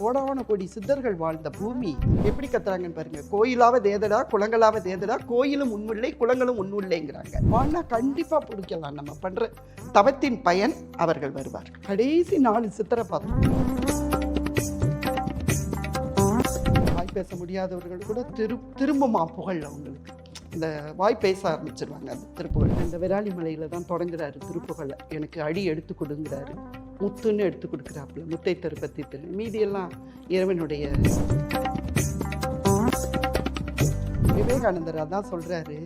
கோடான கோடி சித்தர்கள் வாழ்ந்த பூமி எப்படி கத்துறாங்கன்னு பாருங்க. கோயிலாவ தேதடா குளங்களாவ தேதடா கோயிலும் உண்முல்லை குளங்களும் உண்முல்லைங்கிறாங்க வாழ்னா கண்டிப்பா பிடிக்கலாம். நம்ம பண்ற தவத்தின் பயன் அவர்கள் வருவார். கடைசி நாலு சித்தரை பார்த்தோம் வாய் பேச முடியாதவர்கள் கூட திரு திரும்பமா புகழ் அவங்களுக்கு இந்த வாய் பேச ஆரம்பிச்சிருவாங்க அந்த திருப்புகழ். இந்த விராலி மலையில தான் தொடங்குறாரு திருப்புகழை. எனக்கு அடி எடுத்து கொடுங்கிறாரு. முத்துன்னு எடுத்து கொடுக்குறாப்புல முத்தை திருப்பத்தி திரு மீதியெல்லாம் இறைவனுடைய. விவேகானந்தர் அதான் சொல்கிறாரு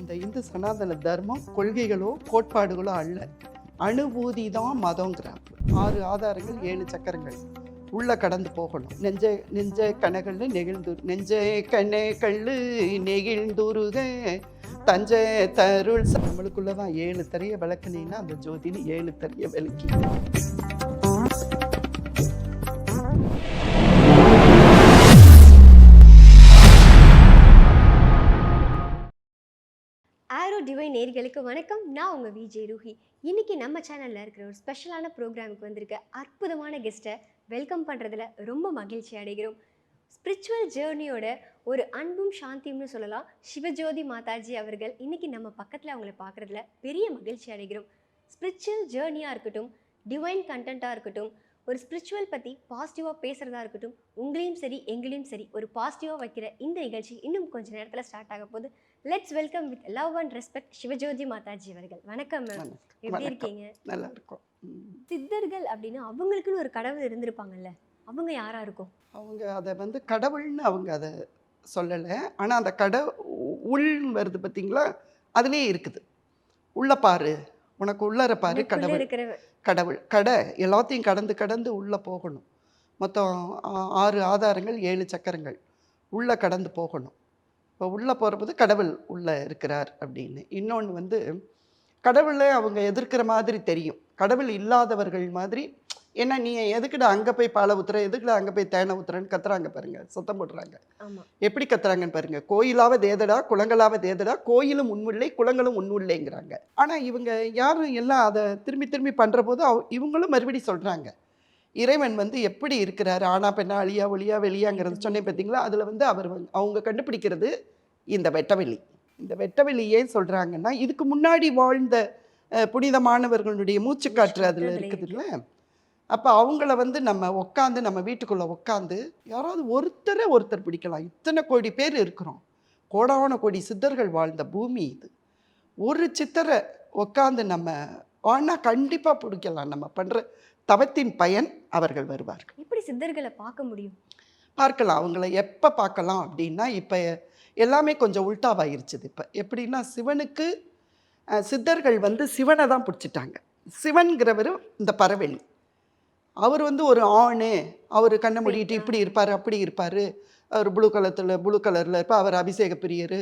இந்த இந்து சனாதன தர்மம் கொள்கைகளோ கோட்பாடுகளோ அல்ல. அனுபூதி தான் மதங்கிறாப்பு ஆறு ஆதாரங்கள் ஏழு சக்கரங்கள். உள்ளே கடந்து போகணும். நெஞ்ச நெஞ்ச கனகள்ளு நெகிழ்ந்து நெஞ்ச கண்ணே கள்ளு நெகிழ்ந்துருக. தஞ்சை தருள் நம்மளுக்குள்ளே நம்மளுக்குள்ளதான் ஏழு தரையை விளக்குனீங்கன்னா அந்த ஜோதினு ஏழு தரையை விளக்கி. நேர்களுக்கு வணக்கம். நான் உங்கள் விஜய் ரூஹி. இன்னைக்கு நம்ம சேனலில் இருக்கிற ஒரு ஸ்பெஷலான ப்ரோக்ராமுக்கு வந்திருக்க அற்புதமான கெஸ்ட்டை வெல்கம் பண்ணுறதுல ரொம்ப மகிழ்ச்சி அடைகிறோம். ஸ்பிரிச்சுவல் ஜேர்னியோட ஒரு அன்பும் சாந்தியும்னு சொல்லலாம். சிவஜோதி மாதாஜி அவர்கள் இன்னைக்கு நம்ம பக்கத்தில் அவங்கள பார்க்குறதுல பெரிய மகிழ்ச்சி அடைகிறோம். ஸ்பிரிச்சுவல் ஜேர்னியாக இருக்கட்டும் டிவைன் கண்டென்ட்டாக இருக்கட்டும் ஒரு ஸ்பிரிச்சுவல் பற்றி பாசிட்டிவாக பேசுகிறதா இருக்கட்டும் உங்களையும் சரி எங்களையும் சரி ஒரு பாசிட்டிவாக வைக்கிற இந்த நிகழ்ச்சி இன்னும் கொஞ்சம் நேரத்தில் ஸ்டார்ட் ஆக போகுது. Let's welcome with love and respect Sivajothi Mataji அவர்கள். வணக்கம் மேம். எப்படி. இருக்கீங்க? நல்லா இருக்கும். சித்தர்கள் அப்படின்னா அவங்களுக்குன்னு ஒரு கடவுள் இருந்திருப்பாங்கல்ல அவங்க யாரா இருக்கும்? அவங்க அதை வந்து கடவுள்னு அவங்க அதை சொல்லலை. ஆனால் அந்த கட உள் வருது பார்த்தீங்களா அதுலேயே இருக்குது. உள்ள பாரு. உனக்கு உள்ளர பாரு கடவுள். கடவுள். கடை எல்லாத்தையும் கடந்து கடந்து உள்ளே போகணும். மொத்தம் ஆறு ஆதாரங்கள் ஏழு சக்கரங்கள். உள்ளே கடந்து போகணும். இப்போ உள்ளே போகிறபோது கடவுள் உள்ளே இருக்கிறார் அப்படின்னு. இன்னொன்று வந்து கடவுளை அவங்க எதிர்க்கிற மாதிரி தெரியும். கடவுள் இல்லாதவர்கள் மாதிரி ஏன்னா நீ எதுக்குடா அங்கே போய் பாலை ஊத்துற? எதுக்குடா அங்கே போய் தேனை ஊத்துறன்னு கத்துறாங்க பாருங்க. சத்தம் போடுறாங்க. எப்படி கத்துறாங்கன்னு பாருங்க. கோயிலாவ தேதடா குளங்களாவ தேதடா கோயிலும் உண்முல்லை குளங்களும் உண்முல்லைங்கிறாங்க ஆனா இவங்க யாரும் எல்லாம் அதை திரும்பி திரும்பி பண்ற போது அவ- இவங்களும் மறுபடி சொல்றாங்க. இறைவன் வந்து எப்படி இருக்கிறாரு? ஆனா பெண்ணா அழியா ஒளியா வெளியாங்கிறது சொன்னேன் பார்த்தீங்களா அதுல வந்து அவர் அவங்க கண்டுபிடிக்கிறது இந்த வெட்டவெளி. இந்த வெட்டவெளி ஏன் சொல்றாங்கன்னா இதுக்கு முன்னாடி வாழ்ந்த புனிதமானவர்களுடைய மூச்சுக்காற்று அதுல அதுல இருக்குதுல்ல? அப்போ அவங்கள வந்து நம்ம உட்காந்து நம்ம வீட்டுக்குள்ளே உட்காந்து யாராவது ஒருத்தரை ஒருத்தர் பிடிக்கலாம். இத்தனை கோடி பேர் இருக்கிறோம். கோடான கோடி சித்தர்கள் வாழ்ந்த பூமி இது. ஒரு சித்தரை உட்காந்து நம்ம வாழ்னா கண்டிப்பாக பிடிக்கலாம். நம்ம பண்ணுற தவத்தின் பயன் அவர்கள் வருவார்கள். எப்படி சித்தர்களை பார்க்க முடியும்? பார்க்கலாம். அவங்கள எப்போ பார்க்கலாம் அப்படின்னா இப்போ எல்லாமே கொஞ்சம் உல்டாவாயிருச்சுது. இப்போ எப்படின்னா சிவனுக்கு சித்தர்கள் வந்து சிவனை தான் பிடிச்சிட்டாங்க. சிவன்கிறவர் இந்த பறவெளி அவர் வந்து ஒரு ஆணு. அவர் கண்ணை மூடிட்டு இப்படி இருப்பார் அப்படி இருப்பார். அவர் ப்ளூ கலத்தில் ப்ளூ கலரில் இருப்பார் அவர் அபிஷேக பிரியர்.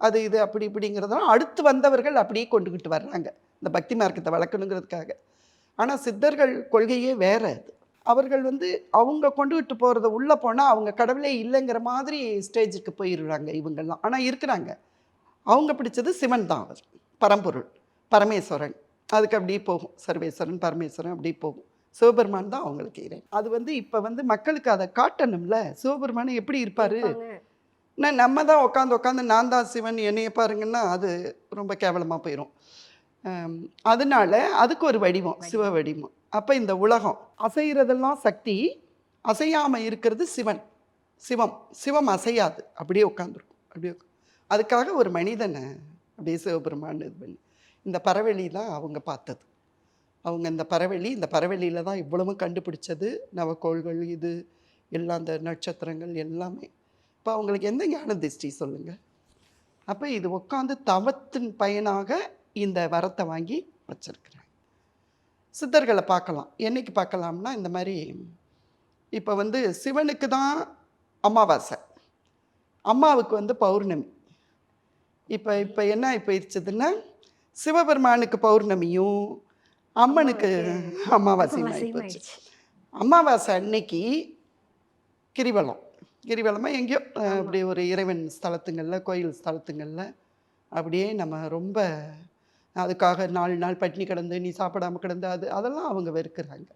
அது இது அப்படி இப்படிங்கிறதெல்லாம் அடுத்து வந்தவர்கள் அப்படியே கொண்டுக்கிட்டு வர்றாங்க. இந்த பக்தி மார்க்கத்தை வளர்க்கணுங்கிறதுக்காக. ஆனால் சித்தர்கள் கொள்கையே வேற அது. அவர்கள் வந்து அவங்க கொண்டுகிட்டு போகிறத உள்ளே போனால் அவங்க கடவுளே இல்லைங்கிற மாதிரி ஸ்டேஜுக்கு போயிடுறாங்க இவங்கெல்லாம். ஆனால் இருக்கிறாங்க. அவங்க பிடிச்சது சிவன் தான் அவர். பரம்பொருள். பரமேஸ்வரன். அதுக்கு அப்படியே போகும். சர்வேஸ்வரன் பரமேஸ்வரன் அப்படியே போகும். சிவபெருமான் தான் அவங்களுக்கு இறை. அது வந்து இப்போ வந்து மக்களுக்கு அதை காட்டணும்ல. சிவபெருமான் எப்படி இருப்பார். நான் நம்ம தான் உட்காந்து உட்காந்து நான் தான் சிவன் என்னைய பாருங்கன்னா அது ரொம்ப கேவலமாக போயிடும் அதனால அதுக்கு ஒரு வடிவம் சிவ வடிவம். அப்போ இந்த உலகம் அசைகிறதெல்லாம் சக்தி அசையாமல் இருக்கிறது சிவன். சிவம் சிவம் அசையாது. அப்படியே உட்காந்துருக்கும் அப்படியே அதுக்காக ஒரு மனிதனை அப்படியே சிவபெருமான் இது பண்ணி இந்த பறவெளி தான் அவங்க பார்த்தது. அவங்க இந்த பறவெளி இந்த பறவெளியில் தான் இவ்வளவும் கண்டுபிடிச்சது நவக்கோள்கள் இது எல்லாம் அந்த நட்சத்திரங்கள் எல்லாமே. இப்போ அவங்களுக்கு எந்த ஞான திருஷ்டி சொல்லுங்கள் அப்போ இது உட்காந்து தவத்தின் பயனாக இந்த வரத்தை வாங்கி வச்சுருக்குறாங்க. சித்தர்களை பார்க்கலாம். என்னைக்கு பார்க்கலாம்னா இந்த மாதிரி இப்போ வந்து சிவனுக்கு தான் அமாவாசை. அம்மாவுக்கு வந்து பௌர்ணமி. இப்போ இப்போ என்ன இப்போ இருச்சதுன்னா சிவபெருமானுக்கு பௌர்ணமியும் அம்மனுக்கு ஆயிப்போச்சு ஆயிடுச்சு. அமாவாசை அன்னைக்கு கிரிவலம். கிரிவலமாக எங்கேயோ அப்படி ஒரு இறைவன் ஸ்தலத்துங்களில் கோயில் ஸ்தலத்துங்களில் அப்படியே நம்ம ரொம்ப அதுக்காக நாலு நாள் பட்டினி கிடந்து நீ சாப்பிடாம கிடந்து அது அதெல்லாம் அவங்க வெறுக்கிறாங்க.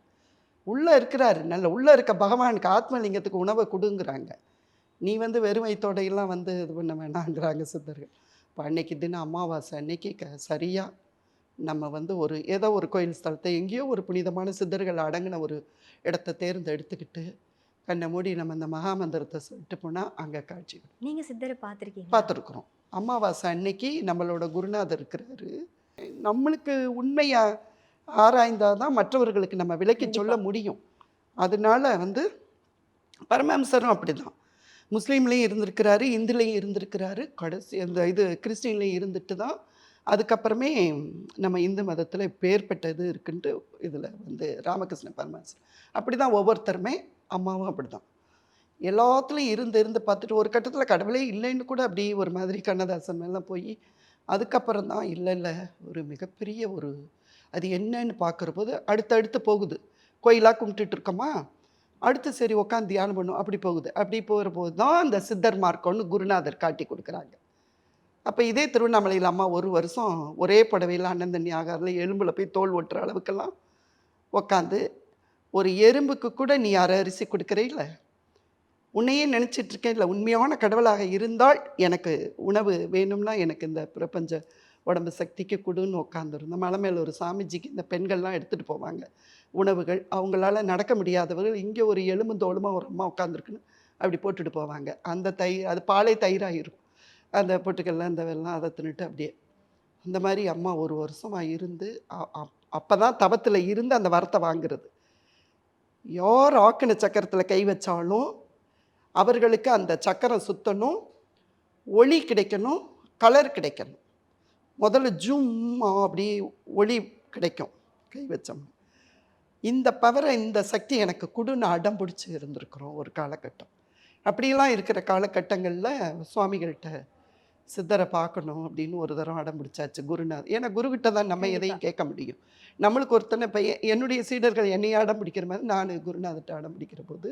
உள்ளே இருக்கிறாரு நல்ல உள்ளே இருக்க பகவானுக்கு ஆத்மலிங்கத்துக்கு உணவை கொடுங்குறாங்க. நீ வந்து வெறும் வயிற்றோடையெல்லாம் வந்து இது பண்ண வேணாங்கிறாங்க சித்தர்கள். இப்போ அன்னைக்கு தினம் அமாவாசை அன்னைக்கு க சரியாக நம்ம வந்து ஒரு ஏதோ ஒரு கோயில் ஸ்தலத்தை எங்கேயோ ஒரு புனிதமான சித்தர்கள் அடங்கின ஒரு இடத்த தேர்ந்தெடுத்துக்கிட்டு கண்ணை மூடி நம்ம இந்த மகாமந்திரத்தை சொல்லிட்டு போனால் அங்கே காட்சி நீங்க சித்தரை பார்த்துருக்கீங்க பார்த்துருக்குறோம். அமாவாசை அன்னைக்கு நம்மளோட குருநாதர் இருக்கிறாரு. நம்மளுக்கு உண்மையை ஆராய்ந்தால் தான் மற்றவர்களுக்கு நம்ம விளக்கி சொல்ல முடியும். அதனால வந்து பரமஹம்சரும் அப்படிதான். முஸ்லீம்லேயும் இருந்திருக்கிறாரு இந்துலேயும் இருந்திருக்கிறாரு கடைசி அந்த இது கிறிஸ்டின்லேயும் இருந்துட்டு தான் அதுக்கப்புறமே நம்ம இந்து மதத்தில் பேர்பட்டது இருக்குன்ட்டு இதில் வந்து ராமகிருஷ்ண பரமஹம்சர். அப்படி தான் ஒவ்வொருத்தருமே அம்மாவும் அப்படி தான் எல்லாத்துலேயும் இருந்து இருந்து பார்த்துட்டு ஒரு கட்டத்தில் கடவுளே இல்லைன்னு கூட அப்படி ஒரு மாதிரி கண்ணதாசன் மேலாம் போய் அதுக்கப்புறம் தான் இல்லை இல்லை ஒரு மிகப்பெரிய ஒரு அது என்னன்னு பார்க்குற போது அடுத்தடுத்து போகுது. கோயிலாக கும்பிட்டுட்டு இருக்கோமா? அடுத்து சரி உட்காந்து தியானம் பண்ணும் அப்படி போகுது. அப்படி போகிற போது தான் அந்த சித்தர் மார்க்கம்னு குருநாதர் காட்டி கொடுக்குறாங்க. அப்போ இதே திருவண்ணாமலையில் அம்மா ஒரு வருஷம் ஒரே புடவையில் அண்ணன் தண்ணி ஆகாரில் எலும்பில் போய் தோல் ஓட்டுற அளவுக்கெல்லாம் உட்காந்து ஒரு எறும்புக்கு கூட நீ யாரை அரிசி கொடுக்குறே இல்லை. உன்னையே நினச்சிட்ருக்கேன் இல்லை உண்மையான கடவுளாக இருந்தால் எனக்கு உணவு வேணும்னா எனக்கு இந்த பிரபஞ்ச உடம்பு சக்திக்கு கொடுன்னு உட்காந்துருந்தோம் மலை மேல ஒரு சாமிஜிக்கு இந்த பெண்கள்லாம் எடுத்துகிட்டு போவாங்க. உணவுகள் அவங்களால நடக்க முடியாதவர்கள் இங்கே ஒரு எலும்பு தோலுமா ஒரு அம்மா உட்காந்துருக்குன்னு அப்படி போட்டுட்டு போவாங்க. அந்த தயிர் அது பாலை தயிராக இருக்கும். அந்த பொட்டுக்கல்ல அந்த வெள்ளம் அதை தின்னுட்டு அப்படியே. அந்த மாதிரி அம்மா ஒரு வருஷமாக இருந்து அப்போ தான் தவத்தில் இருந்து அந்த வரத்தை வாங்குறது. யார் ஆக்கின சக்கரத்தில் கை வச்சாலும் அவர்களுக்கு அந்த சக்கரம் சுத்தணும் ஒளி கிடைக்கணும் கலர் கிடைக்கணும். முதல்ல ஜும்மா அப்படி ஒளி கிடைக்கும் கை வச்சோம் இந்த பவரை இந்த சக்தி எனக்கு கொடுன்னு அடம் பிடிச்சி இருந்திருக்கிறோம் ஒரு காலகட்டம். அப்படியெல்லாம் இருக்கிற காலகட்டங்களில் சுவாமிகள்கிட்ட சித்தரை பார்க்கணும் அப்படின்னு ஒரு தரம் அடம் பிடிச்சாச்சு குருநாத். ஏன்னா குருக்கிட்ட தான் நம்ம எதையும் கேட்க முடியும். நம்மளுக்கு ஒருத்தனை இப்போ என்னுடைய சீடர்கள் என்னைய அடம் பிடிக்கிற மாதிரி நான் குருநாதர்கிட்ட அடம் பிடிக்கிற போது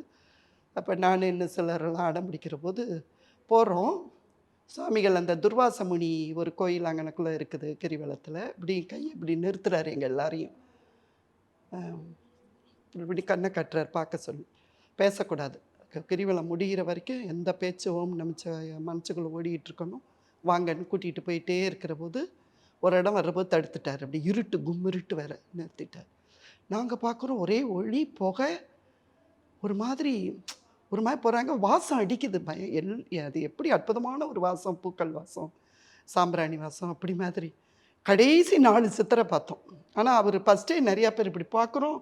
அப்போ நான் இன்னும் சிலரெல்லாம் அடம் பிடிக்கிற போது போகிறோம் சுவாமிகள் அந்த துர்வாச முனி ஒரு கோயில் அங்கனக்குள்ளே இருக்குது கிரிவலத்தில். இப்படி கை இப்படி நிறுத்துறாரு எங்கள் எல்லாரையும். இப்படி கண்ணை கட்டுறார் பார்க்க சொல்லி. பேசக்கூடாது. கிரிவலம் முடிகிற வரைக்கும் எந்த பேச்சு ஓம் நமச்ச மனசுக்குள்ளே ஓடிட்டு இருக்கணும். வாங்கன்னு கூட்டிகிட்டு போயிட்டே இருக்கிற போது ஒரு இடம் வர்றபோது தடுத்துட்டார். அப்படி இருட்டு கும்மிருட்டு வேற நிறுத்திட்டார். நாங்கள் பார்க்குறோம் ஒரே ஒளி புகை ஒரு மாதிரி ஒரு மாதிரி போகிறாங்க வாசம் அடிக்குது. பயம் எல் அது எப்படி அற்புதமான ஒரு வாசம் பூக்கள் வாசம் சாம்பிராணி வாசம் அப்படி மாதிரி. கடைசி நாலு சித்திரை பார்த்தோம். ஆனால் அவர் ஃபஸ்ட்டே நிறையா பேர் இப்படி பார்க்குறோம்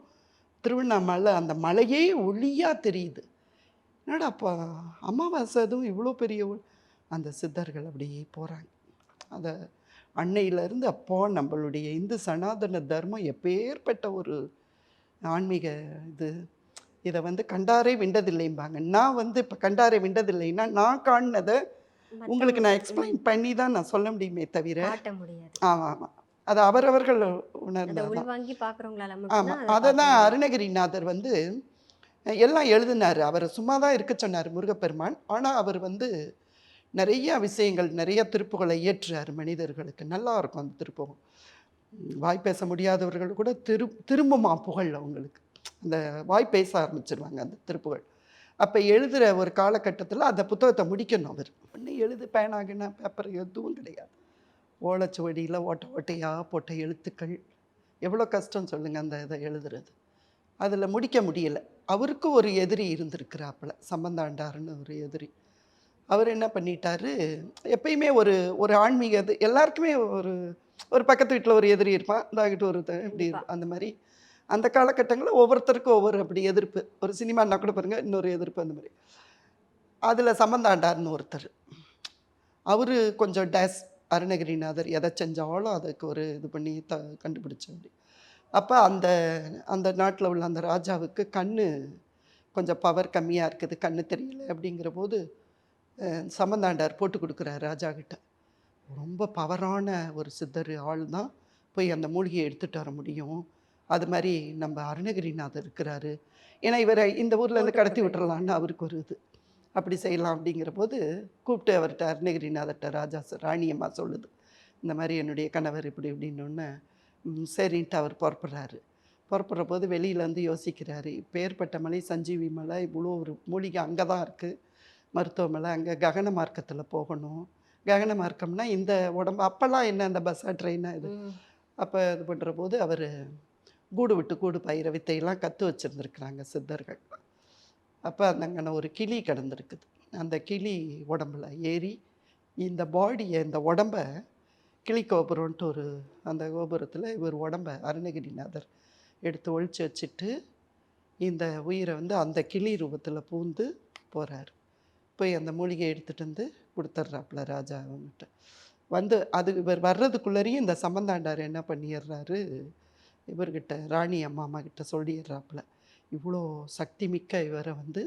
திருவண்ணாமலை அந்த மலையே ஒளியாக தெரியுது. என்னடா அப்போ அமாவாசை அதுவும் இவ்வளோ பெரிய ஒளி. அந்த சித்தர்கள் அப்படியே போகிறாங்க அதை அன்னையிலேருந்து அப்போ நம்மளுடைய இந்து சனாதன தர்மம் எப்பேற்பட்ட ஒரு ஆன்மீக இது இதை வந்து கண்டாரே விண்டதில்லைம்பாங்க. நான் வந்து இப்போ கண்டாரே விண்டதில்லைன்னா நான் காணினதை உங்களுக்கு நான் எக்ஸ்பிளைன் பண்ணி தான் நான் சொல்ல முடியுமே தவிர ஆமாம் ஆமாம் அது அவரவர்கள் உணர்ந்தது ஆமாம் அதை தான் அருணகிரிநாதர் வந்து எல்லாம் எழுதினார். அவர் சும்மா தான் இருக்க சொன்னார் முருகப்பெருமான். ஆனால் அவர் வந்து நிறைய விஷயங்கள் நிறைய திருப்புகளை இயற்றுறார் மனிதர்களுக்கு. நல்லா இருக்கும் அந்த திருப்புகம் வாய் பேச முடியாதவர்கள் கூட திரு திரும்புமா புகழ் அவங்களுக்கு. அந்த வாய் பேச ஆரம்பிச்சிருவாங்க அந்த திருப்புகள். அப்போ எழுதுகிற ஒரு காலகட்டத்தில் அந்த புத்தகத்தை முடிக்கணும் அவர். ஒன்று எழுது பேனாகின பேப்பர் எதுவும் கிடையாது. ஓலைச்சுவடியில் ஓட்டை ஓட்டையாக போட்ட எழுத்துக்கள். எவ்வளோ கஷ்டம் சொல்லுங்கள் அந்த இதை எழுதுறது. அதில் முடிக்க முடியல. அவருக்கும் ஒரு எதிரி இருந்திருக்கிறாப்புல. சம்பந்தாண்டாருன்னு ஒரு எதிரி. அவர் என்ன பண்ணிட்டாரு? எப்பயுமே ஒரு ஒரு ஆன்மீக இது எல்லாருக்குமே ஒரு ஒரு பக்கத்து வீட்டில் ஒரு எதிரி இருப்பான். இதாகிட்டு ஒரு இப்படி. அந்த மாதிரி. அந்த காலகட்டங்களில் ஒவ்வொருத்தருக்கும் ஒவ்வொரு அப்படி எதிர்ப்பு. ஒரு சினிமான்னா கூட பாருங்க இன்னொரு எதிர்ப்பு அந்த மாதிரி. அதில் சம்பந்தாண்டார்னு ஒருத்தர். அவர் கொஞ்சம் டேஸ் அருணகிரிநாதர் எதை செஞ்சாலும் அதுக்கு ஒரு இது பண்ணி த கண்டுபிடிச்ச அப்படி. அப்போ அந்த அந்த நாட்டில் உள்ள அந்த ராஜாவுக்கு கண்ணு கொஞ்சம் பவர் கம்மியாக இருக்குது கண்ணு தெரியல அப்படிங்கிற போது சம்பந்தாண்டார் போட்டு கொடுக்குறாரு ராஜா கிட்ட ரொம்ப பவரான ஒரு சித்தர் ஆள் தான் போய் அந்த மூலிகையை எடுத்துகிட்டு வர முடியும். அது மாதிரி நம்ம அருணகிரிநாதர் இருக்கிறாரு. ஏன்னா இவரை இந்த ஊர்ல இருந்து கடத்தி. விட்டுறலான்னு அவருக்கு ஒரு இது. அப்படி செய்யலாம் அப்படிங்கிற போது கூப்பிட்டு அவர்கிட்ட அருணகிரிநாதர்கிட்ட ராஜா ராணியம்மா சொல்லுது. இந்த மாதிரி என்னுடைய கணவர் இப்படி இப்படின்னொன்னே சரின்ட்டு அவர் புறப்படுறாரு. புறப்படுற போது வெளியிலேருந்து யோசிக்கிறாரு. பேர்பட்ட மலை சஞ்சீவி மலை இவ்வளோ ஒரு மூலிகை அங்கே தான் இருக்குது மருத்துவமனை அங்கே ககன மார்க்கத்தில் போகணும். ககன மார்க்கம்னா இந்த உடம்பு அப்போல்லாம் என்ன அந்த பஸ்ஸா ட்ரெயினாக இது. அப்போ இது பண்ணுற போது அவர் கூடு விட்டு கூடு பயிர வித்தையெல்லாம் கற்று வச்சுருந்துருக்குறாங்க சித்தர்கள். அப்போ அந்த ஒரு கிளி கிடந்திருக்குது. அந்த கிளி உடம்புல ஏறி இந்த பாடியை இந்த உடம்ப கிளி கோபுரம்ன்ட்டு ஒரு அந்த கோபுரத்தில் இவர் உடம்ப அருணகிரிநாதர் எடுத்து ஒழிச்சு வச்சுட்டு இந்த உயிரை வந்து அந்த கிளி ரூபத்தில் பூந்து போகிறார் போய் அந்த மூலிகை எடுத்துகிட்டு வந்து கொடுத்துட்றாப்புல ராஜா அவன்கிட்ட வந்து அது இவர் வர்றதுக்குள்ளேயும் இந்த சம்பந்தாண்டார் என்ன பண்ணிடுறாரு இவர்கிட்ட ராணி அம்மா அம்மா கிட்ட சொல்லிடுறாப்புல இவ்வளோ சக்தி மிக்க இவரை வந்து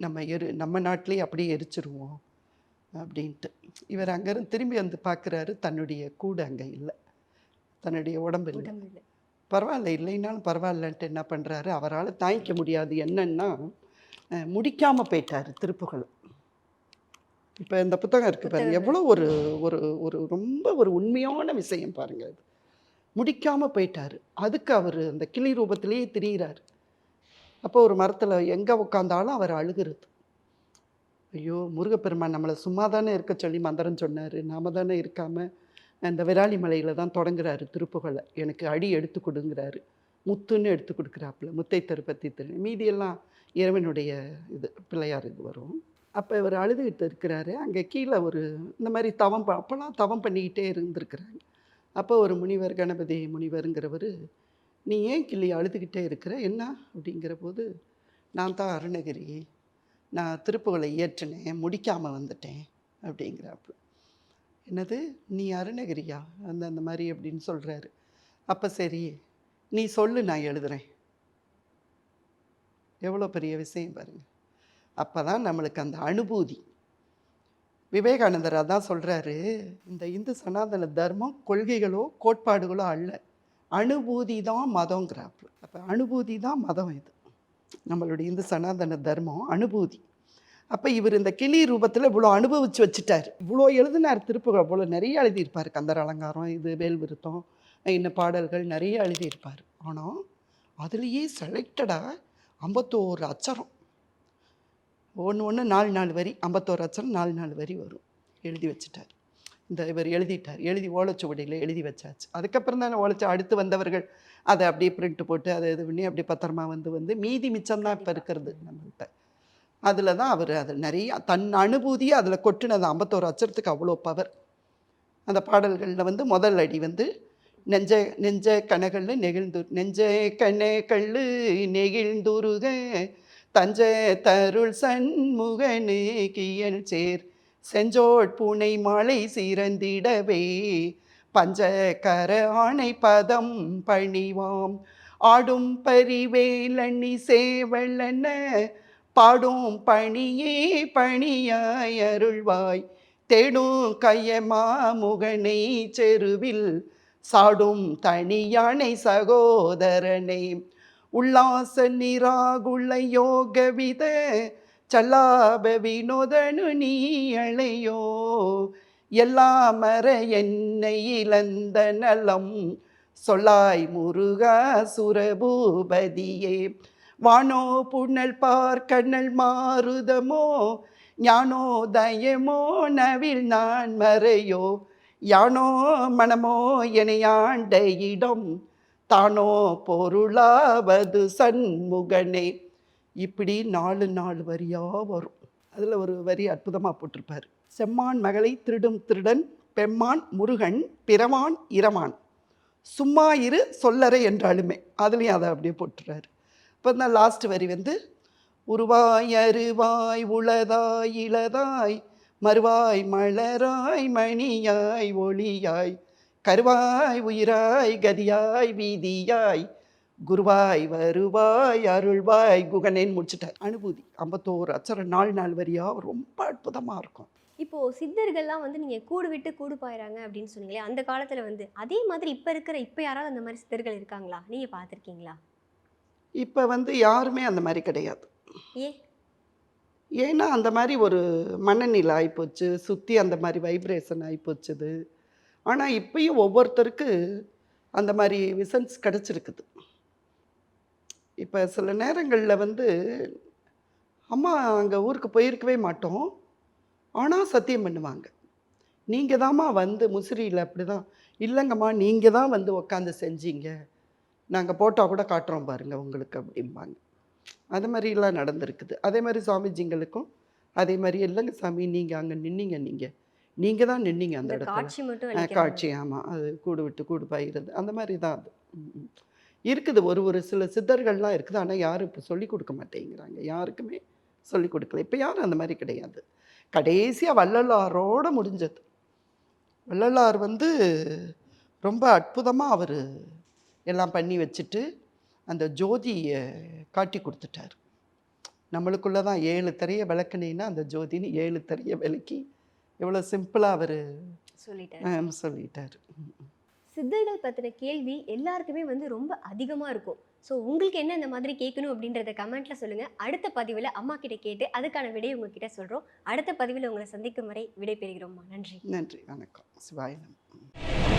நம்ம எரு நம்ம நாட்டிலேயே அப்படியே எரிச்சிருவோம் அப்படின்ட்டு. இவர் அங்கேருந்து திரும்பி வந்து பார்க்குறாரு தன்னுடைய கூடு அங்கே இல்லை. தன்னுடைய உடம்பு இல்ல. பரவாயில்ல இல்லைனாலும் பரவாயில்லன்ட்டு என்ன பண்ணுறாரு அவரால் தாங்கிக்க முடியாது. என்னன்னா அஹ், முடிக்காம போயிட்டாரு திருப்புகழ் இப்போ இந்த புத்தகம் இருக்கு பாருங்க. எவ்வளோ ஒரு ஒரு ஒரு ரொம்ப ஒரு உண்மையான விஷயம் பாருங்க அது. முடிக்காம போயிட்டாரு. அதுக்கு அவர் அந்த கிளி ரூபத்திலேயே திரியிறாரு. அப்போ ஒரு மரத்தில் எங்கே உட்காந்தாலும் அவர் அழுகிறது. ஐயோ முருகப்பெருமான் நம்மளை சும்மா தானே இருக்க சொல்லி மந்திரம் சொன்னார். நாம தானே இருக்காம அந்த விராலி மலையில் தான் தொடங்குறாரு திருப்புகழை எனக்கு அடி எடுத்து கொடுங்கிறாரு. முத்துன்னு எடுத்து கொடுக்குறாப்புல. முத்தை திருப்பத்தி திரு மீதியெல்லாம் இறைவனுடைய இது பிள்ளையார் இது வரும். அப்போ இவர் அழுதுகிட்டு இருக்கிறாரு. அங்கே கீழே ஒரு இந்த மாதிரி தவம் ப- அப்போல்லாம் தவம் பண்ணிக்கிட்டே இருந்திருக்கிறாங்க. அப்போ ஒரு முனிவர் கணபதி முனிவருங்கிறவர் நீ ஏன் கிள்ளி அழுதுகிட்டே இருக்கிற? என்ன? அப்படிங்கிற போது நான் தான் அருணகிரி. நான் திருப்புகளை இயற்றினேன். முடிக்காமல் வந்துட்டேன். அப்படிங்கிறாப்பு. என்னது? நீ அருணகிரியா? அந்த அந்த மாதிரி அப்படின்னு சொல்கிறாரு அப்போ சரி நீ சொல்லு நான் எழுதுறேன். எவ்வளோ பெரிய விஷயம் பாருங்கள் அப்போ தான் நம்மளுக்கு அந்த அனுபூதி. விவேகானந்தர் அதான் சொல்கிறாரு இந்த இந்து சனாதன தர்மம் கொள்கைகளோ கோட்பாடுகளோ அல்ல. அனுபூதி தான் மதங்கிறாப்பு அப்போ அனுபூதி தான் மதம் இது. நம்மளுடைய இந்து சனாதன தர்மம் அனுபூதி. அப்போ இவர் இந்த கிளி ரூபத்தில் இவ்வளோ அனுபவிச்சு வச்சுட்டார். இவ்வளோ எழுதினார் திருப்புகள். இவ்வளோ நிறைய எழுதியிருப்பார். கந்தர் அலங்காரம் இது வேல் விருத்தம் இன்னும் பாடல்கள் நிறைய எழுதியிருப்பார். ஆனால் அதுலேயே செலக்டடாக ஐம்பத்தோரு அச்சரம். ஒன்று ஒன்று நாலு நாலு வரி ஐம்பத்தோரு அச்சரம் நாலு நாலு வரி வரும். எழுதி வச்சுட்டார். இந்த இவர் எழுதிட்டார். எழுதி ஓலைச்சுவடியில் எழுதி வச்சாச்சு. அதுக்கப்புறம் தானே ஓலைச்சு அடுத்து வந்தவர்கள் அதை அப்படியே பிரிண்ட் போட்டு அதை இது பண்ணி அப்படியே பத்திரமா வந்து வந்து மீதி மிச்சம்தான் இப்போ இருக்கிறது நம்மள்கிட்ட அதில் தான் அவர் அது நிறைய தன் அனுபூதியை அதில் கொட்டினது ஐம்பத்தோரு அச்சரத்துக்கு அவ்வளோ பவர் அந்த பாடல்களில் வந்து முதல் அடி வந்து நெஞ்ச நெஞ்ச கனகள்ளு நெகிழ்ந்து நெஞ்ச கனகள்ளு நெகிழ்ந்துருக தஞ்ச தருள் சண்முகனு கியல் சேர் செஞ்சோட் பூனை மாலை சிறந்திடவே பஞ்சகர ஆணை பதம் பணிவாம் ஆடும் பரிவேலண்ணி சேவலன பாடும் பணியே பணியாய் அருள்வாய் தேடும் கையமா முகனை செருவில் சாடும் தனியானை சகோதரனே. உல்லாச நிராகுள்ள யோகவித சல்லாப வினோதனு நீ அழையோ எல்லாமர என்னை இழந்த நலம் சொல்லாய் முருகா சுரபூபதியே. வானோ புண்ணல் பார்க்கண்ணல் மாறுதமோ ஞானோ தயமோ நவில் நான் மறையோ. யானோ மனமோ எனையாண்ட இடம் தானோ பொருளாவது சண்முகனே. இப்படி நாலு நாலு வரியாக வரும். அதில் ஒரு வரி அற்புதமாக போட்டிருப்பார். செம்மான் மகளை திருடும் திருடன் பெம்மான் முருகன் பிறவான் இரவான். சும்மா இரு சொல்லறை என்றாலுமே. அதுலேயும் அதை அப்படியே போட்டுறாரு. இப்போ இந்த லாஸ்ட் வரி வந்து உருவாய் அருவாய் உளதாய் இளதாய் மறுவாய் மலராய் மணியாய் ஒளியாய் கருவாய் உயிராய் கதியாய் வீதியாய் குருவாய் வருவாய் அருள்வாய். குகனேன்னு முடிச்சிட்டார். அனுபூதி ஐம்பத்தோரு அச்சரம் நாலு நாள் வரியா? ரொம்ப அற்புதமாக இருக்கும். இப்போ சித்தர்கள்லாம் வந்து நீங்க கூடு விட்டு கூடு பாயிறாங்க அப்படின்னு சொன்னீங்களே அந்த காலத்துல வந்து அதே மாதிரி இப்ப இருக்கிற இப்ப யாராவது அந்த மாதிரி சித்தர்கள் இருக்காங்களா? நீங்க பார்த்திருக்கீங்களா? இப்போ வந்து யாருமே அந்த மாதிரி கிடையாது. ஏன்? ஏன்னா அந்த மாதிரி ஒரு மனநிலை ஆகிப்போச்சு சுற்றி அந்த மாதிரி வைப்ரேஷன் ஆகிப்போச்சுது ஆனால் இப்பயும் ஒவ்வொருத்தருக்கு அந்த மாதிரி விசன்ஸ் கிடச்சிருக்குது. இப்போ சில நேரங்களில் வந்து அம்மா அங்கே ஊருக்கு போயிருக்கவே மாட்டோம். ஆனால் சத்தியம் பண்ணுவாங்க. நீங்கள் தாம்மா வந்து முசிறியில் அப்படி தான் இல்லைங்கம்மா நீங்கள் தான் வந்து உட்காந்து செஞ்சீங்க. நாங்கள் போட்டால் கூட காட்டுறோம் பாருங்கள் உங்களுக்கு. அப்படிம்பாங்க. அது மாதிரிலாம் நடந்திருக்குது. அதே மாதிரி சாமிஜிங்களுக்கும் அதே மாதிரி இல்லைங்க சாமி நீங்கள் அங்கே நின்னீங்க நீங்கள் நீங்கள் தான் நின்னீங்க அந்த இடத்துல. காட்சி ஆமாம் அது கூடு விட்டு கூடு பாயிறது. அந்த மாதிரி தான் அது. இருக்குது. ஒரு ஒரு சில சித்தர்கள்லாம் இருக்குது. ஆனால் யாரும் இப்போ சொல்லி கொடுக்க மாட்டேங்கிறாங்க. யாருக்குமே சொல்லி கொடுக்கல. இப்போ யாரும் அந்த மாதிரி கிடையாது. கடைசியாக வள்ளலாரோட முடிஞ்சது. வள்ளலார் வந்து ரொம்ப அற்புதமாக அவர் எல்லாம் பண்ணி வச்சுட்டு அந்த ஜோதியை காட்டி கொடுத்துட்டார். நம்மளுக்குள்ளே தான் ஏழு திரைய விளக்குனீங்கன்னா அந்த ஜோதின்னு ஏழு திரைய விளக்கி எவ்வளோ சிம்பிளாக அவர் சொல்லிட்டாரு. சொல்லிட்டார். சித்தர்கள் பற்றின கேள்வி எல்லாருக்குமே வந்து ரொம்ப அதிகமாக இருக்கும். ஸோ உங்களுக்கு என்ன இந்த மாதிரி கேட்கணும் அப்படின்றத கமெண்ட்ல சொல்லுங்க. அடுத்த பதிவில் அம்மா கிட்ட கேட்டு அதுக்கான விடையை உங்ககிட்ட சொல்கிறோம் அடுத்த பதிவில் உங்களை சந்திக்கும் வரை விடை பெறுகிறோம்மா நன்றி. நன்றி வணக்கம். சிவாய நம.